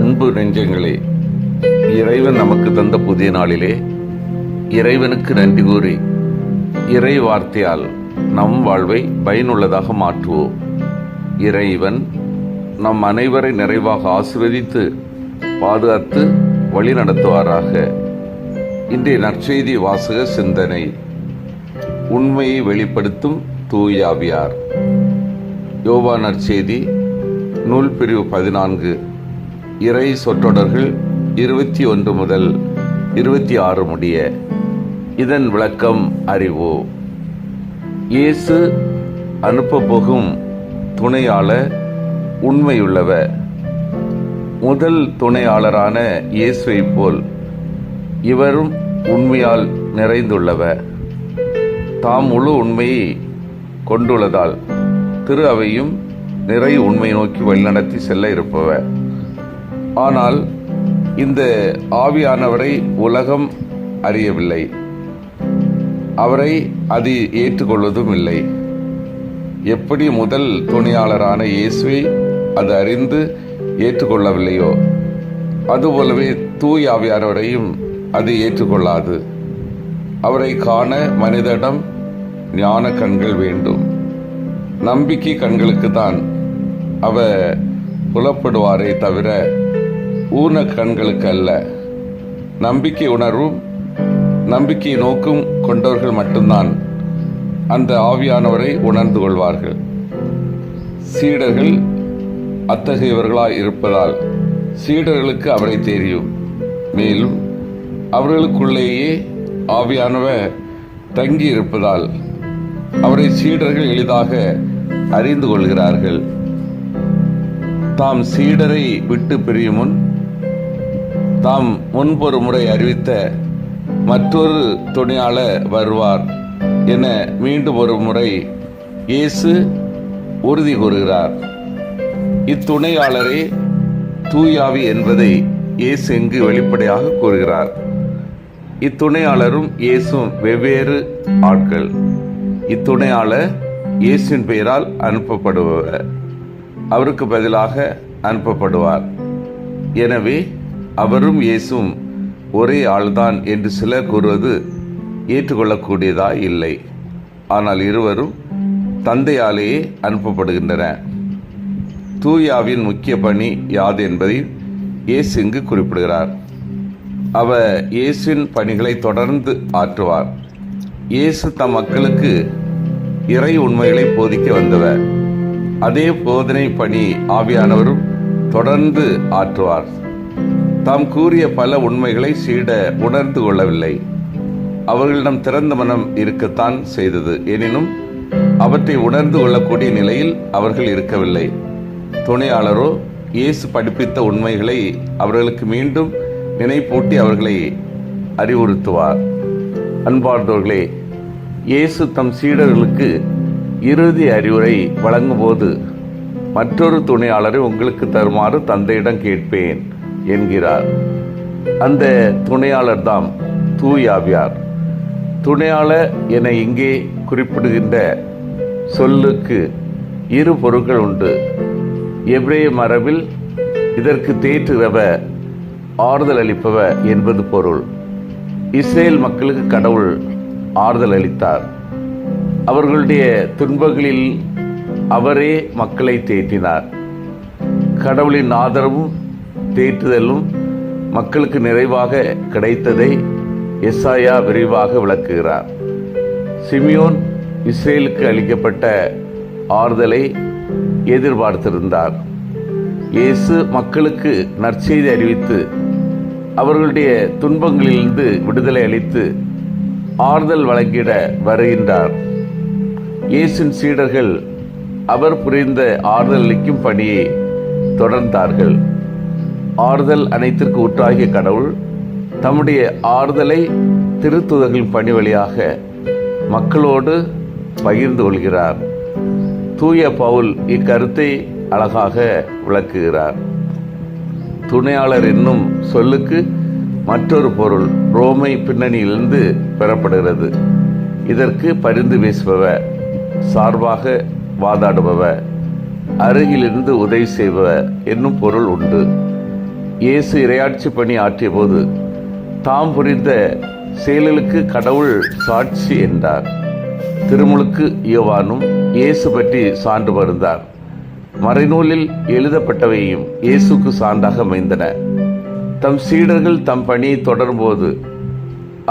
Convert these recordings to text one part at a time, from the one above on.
அன்பு நெஞ்சங்களே இறைவன் நமக்கு தந்த புதிய நாளிலே இறைவனுக்கு நன்றி கூறி இறை வார்த்தையால் நம் வாழ்வை பயனுள்ளதாக மாற்றுவோம். இறைவன் நம் அனைவரை நிறைவாக ஆசிர்வதித்து பாதுகாத்து வழி நடத்துவாராக. இன்றைய நற்செய்தி வாசக சிந்தனை உண்மையை வெளிப்படுத்தும் தூயாவியார் யோவா நற்செய்தி நூல் பிரிவு பதினான்கு. இறை சொற்றொடர்கள் இருபத்தி ஒன்று முதல் இருபத்தி ஆறு முடிய இதன் விளக்கம் அறிவு. இயேசு அனுப்பப் போகும் துணையாளர் உண்மையுள்ளவர். முதல் துணையாளரான இயேசுவைப் போல் இவரும் உண்மையால் நிறைந்துள்ளவர். தாம் முழு உண்மையை கொண்டுள்ளதால் திரு அவையும் நிறை உண்மை நோக்கி வழிநடத்தி செல்ல இருப்பவர். ஆனால் இந்த ஆவியானவரை உலகம் அறியவில்லை. அவரை அது ஏற்றுக்கொள்வதும் இல்லை. எப்படி முதல் துணியாளரான இயேசுவை அது அறிந்து ஏற்றுக்கொள்ளவில்லையோ அதுபோலவே தூய் ஆவியானவரையும் அது ஏற்றுக்கொள்ளாது. அவரை காண மனிதனிடம் ஞான கண்கள் வேண்டும். நம்பிக்கை கண்களுக்கு தான் அவர் புலப்படுவாரே தவிர ஊன கண்களுக்கு அல்ல நம்பிக்கை உணர்வும் நம்பிக்கை நோக்கும் கொண்டவர்கள் மட்டும்தான் அந்த ஆவியானவரை உணர்ந்து கொள்வார்கள். சீடர்கள் அத்தகையவர்களாய் இருப்பதால் சீடர்களுக்கு அவரை தெரியும். மேலும் அவர்களுக்குள்ளேயே ஆவியானவர் தங்கி இருப்பதால் அவரை சீடர்கள் எளிதாக அறிந்து கொள்கிறார்கள். தாம் சீடரை விட்டு பிரியும் முன் தாம் முன்பொரு முறை அறிவித்த மற்றொரு துணையாளர் வருவார் என மீண்டும் ஒரு முறை இயேசு உறுதி கூறுகிறார். இத்துணையாளரே தூயாவி என்பதை இயேசு இங்கு வெளிப்படையாக கூறுகிறார். இத்துணையாளரும் இயேசும் வெவ்வேறு ஆட்கள். இத்துணையாளர் இயேசுவின் பெயரால் அனுப்பப்படுபவர். அவருக்கு பதிலாக அனுப்பப்படுவார். எனவே அவரும் இயேசும் ஒரே ஆள்தான் என்று சிலர் கூறுவது ஏற்றுக்கொள்ளக்கூடியதா இல்லை ஆனால் இருவரும் தந்தையாலேயே அனுப்பப்படுகின்றன. தூயாவின் முக்கிய பணி யாது என்பதை இயேசு இங்கு குறிப்பிடுகிறார். அவர் இயேசுவின் பணிகளை தொடர்ந்து ஆற்றுவார். இயேசு தம் மக்களுக்கு இறை உண்மைகளை போதிக்க வந்தவர். அதே போதனை பணி ஆவியானவரும் தொடர்ந்து ஆற்றுவார். தாம் கூறிய பல உண்மைகளை சீட உணர்ந்து கொள்ளவில்லை. அவர்களிடம் திறந்த மனம் இருக்கத்தான் செய்தது. எனினும் அவற்றை உணர்ந்து கொள்ளக்கூடிய நிலையில் அவர்கள் இருக்கவில்லை. துணையாளரோ இயேசு படிப்பித்த உண்மைகளை அவர்களுக்கு மீண்டும் நினைப்பூட்டி அவர்களை அறிவுறுத்துவார். அன்பார்ந்தவர்களே இயேசு தம் சீடர்களுக்கு இறுதி அறிவுரை வழங்கும்போது மற்றொரு துணையாளரை உங்களுக்கு தருமாறு தந்தையிடம் கேட்பேன். என்கிறார். அந்த துணையாளர் தாம் தூயாவியார் துணையாளர் என இங்கே குறிப்பிடுகின்ற சொல்லுக்கு இரு பொருட்கள் உண்டு. எப்ரேய மரபில் இதற்கு தேற்றுகிறவ ஆறுதல் அளிப்பவ என்பது பொருள். இஸ்ரேல் மக்களுக்கு கடவுள் ஆறுதல் அளித்தார். அவர்களுடைய துன்பங்களில் அவரே மக்களை தேற்றினார். கடவுளின் ஆதரவும் தேற்றுதலும் மக்களுக்கு நிறைவாக கிடைத்ததை எஸ்ஆயா விரிவாக விளக்குகிறார். சிமியோன் இஸ்ரேலுக்கு அளிக்கப்பட்ட ஆறுதலை எதிர்பார்த்திருந்தார். இயேசு மக்களுக்கு நற்செய்தி அறிவித்து அவர்களுடைய துன்பங்களிலிருந்து விடுதலை அளித்து ஆறுதல் வழங்கிட வருகின்றார். இயேசின் சீடர்கள் அவர் புரிந்த ஆறுதல் அளிக்கும் பணியை தொடர்ந்தார்கள். ஆறுதல் அனைத்திற்கு உற்றாகிய கடவுள் தம்முடைய ஆறுதலை திருத்துதர்களின் பணி வழியாக மக்களோடு பகிர்ந்து கொள்கிறார். தூய பவுல் இக்கருத்தை அழகாக விளக்குகிறார். துணையாளர் என்னும் சொல்லுக்கு மற்றொரு பொருள் ரோமை பின்னணியிலிருந்து பெறப்படுகிறது. இதற்கு பரிந்து பேசுபவர் சார்பாக வாதாடுபவர் அருகிலிருந்து உதவி செய்பவர் என்னும் பொருள் உண்டு. இயேசு இரையாட்சி பணி ஆற்றிய போது தாம் புரிந்த செயல்களுக்கு கடவுள் சாட்சி என்றார். திருமுழுக்கு யோவானும் இயேசு பற்றி சான்று பருந்தார் மறைநூலில் எழுதப்பட்டவையும் இயேசுக்கு சான்றாக அமைந்தன. தம் சீடர்கள் தம் பணியை தொடரும்போது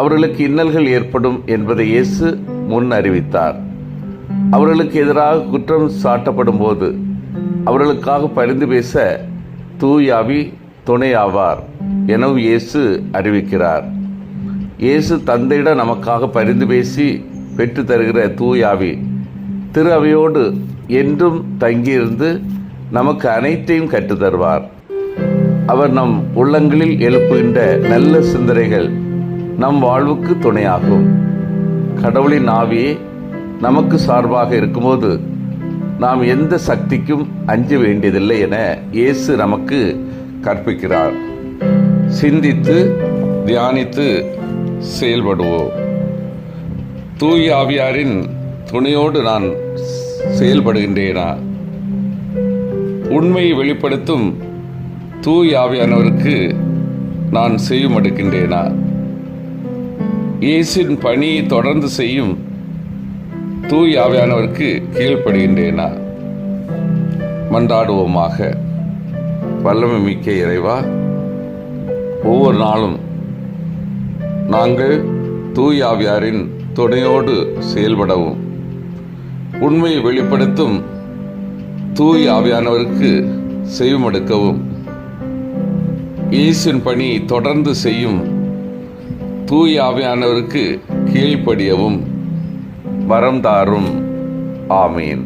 அவர்களுக்கு இன்னல்கள் ஏற்படும் என்பதை இயேசு முன் அறிவித்தார். அவர்களுக்கு எதிராக குற்றம் சாட்டப்படும் போது அவர்களுக்காக பரிந்து பேச தூயாவி துணையாவார் எனவும் இயேசு அறிவிக்கிறார். இயேசு தந்தையிடம் நமக்காக பரிந்து பேசி பெற்று தருகிற தூயாவி திரு அவையோடு என்றும் தங்கியிருந்து நமக்கு அனைத்தையும் கற்றுத்தருவார் அவர் நம் உள்ளங்களில் எழுப்புகின்ற நல்ல சிந்தனைகள் நம் வாழ்வுக்கு துணையாகும். கடவுளின் ஆவியே நமக்கு சார்பாக இருக்கும்போது நாம் எந்த சக்திக்கும் அஞ்ச வேண்டியதில்லை என இயேசு நமக்கு கற்பிக்கிறார். சிந்தித்து தியானித்து செயல்படுவோம். தூய் ஆவியாரின் துணையோடு நான் செயல்படுகின்றேனா? உண்மையை வெளிப்படுத்தும் தூய் ஆவியானவருக்கு நான் செய்யும் எடுக்கின்றேனா? இயேசின் பணியை தொடர்ந்து செய்யும் தூய் ஆவியானவருக்கு கீழ்ப்படுகின்றேனா? மன்றாடுவோமாக. வல்லமை மிக்க இறைவா ஒவ்வொரு நாளும் நாங்கள் தூயாவியாரின் துணையோடு செயல்படவும் உண்மையை வெளிப்படுத்தும் தூய் ஆவியானவருக்கு செய்வமெடுக்கவும் இயேசின் பணி தொடர்ந்து செய்யும் தூய் ஆவியானவருக்கு கீழ்ப்படியவும் வரம் தாரும். ஆமீன்.